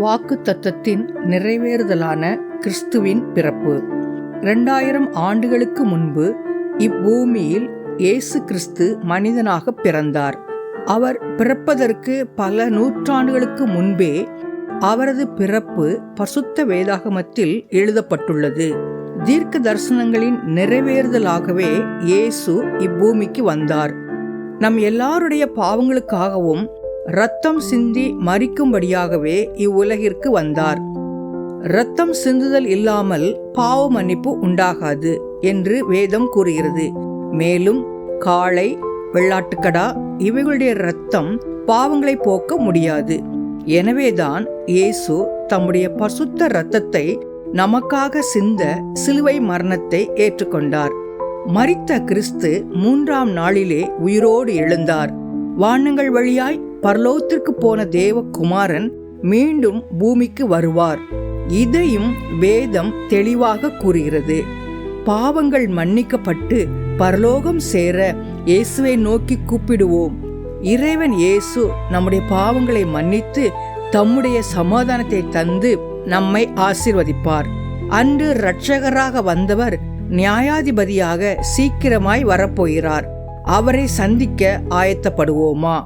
வாக்கு தத்தத்தின் நிறைவேறுதலான கிறிஸ்துவின் பிறப்பு. இரண்டாயிரம் ஆண்டுகளுக்கு முன்பு இப்பூமியில் இயேசு கிறிஸ்து மனிதனாக பிறந்தார். அவர் பிறப்பதற்கு பல நூற்றாண்டுகளுக்கு முன்பே அவரது பிறப்பு பசுத்த வேதாகமத்தில் எழுதப்பட்டுள்ளது. தீர்க்க தரிசனங்களின் நிறைவேறுதலாகவே இயேசு இப்பூமிக்கு வந்தார். நம் எல்லாருடைய பாவங்களுக்காகவும் ரத்தம் சிந்தி மறிக்கும்படியாகவே இவ்வுலகிற்கு வந்தார். ரத்தம் சிந்துதல் இல்லாமல் பாவ மன்னிப்பு உண்டாகாது என்று வேதம் கூறுகிறது. மேலும் காளை வெள்ளாட்டுக்கடா இவைகளுடைய ரத்தம் பாவங்களை போக்க முடியாது. எனவேதான் இயேசு தம்முடைய பசுத்த இரத்தத்தை நமக்காக சிந்த சிலுவை மரணத்தை ஏற்றுக்கொண்டார். மரித்த கிறிஸ்து மூன்றாம் நாளிலே உயிரோடு எழுந்தார். வானங்கள் வழியாய் பரலோகத்திற்கு போன தேவகுமாரன் மீண்டும் பூமிக்கு வருவார். இதையும் வேதம் தெளிவாக கூறுகிறது. பாவங்கள் மன்னிக்கப்பட்டு பரலோகம் சேர இயேசுவை நோக்கி கூப்பிடுவோம். இறைவன் இயேசு நம்முடைய பாவங்களை மன்னித்து தம்முடைய சமாதானத்தை தந்து நம்மை ஆசிர்வதிப்பார். அன்று இரட்சகராக வந்தவர் நியாயாதிபதியாக சீக்கிரமாய் வரப்போகிறார். அவரை சந்திக்க ஆயத்தப்படுவோமா?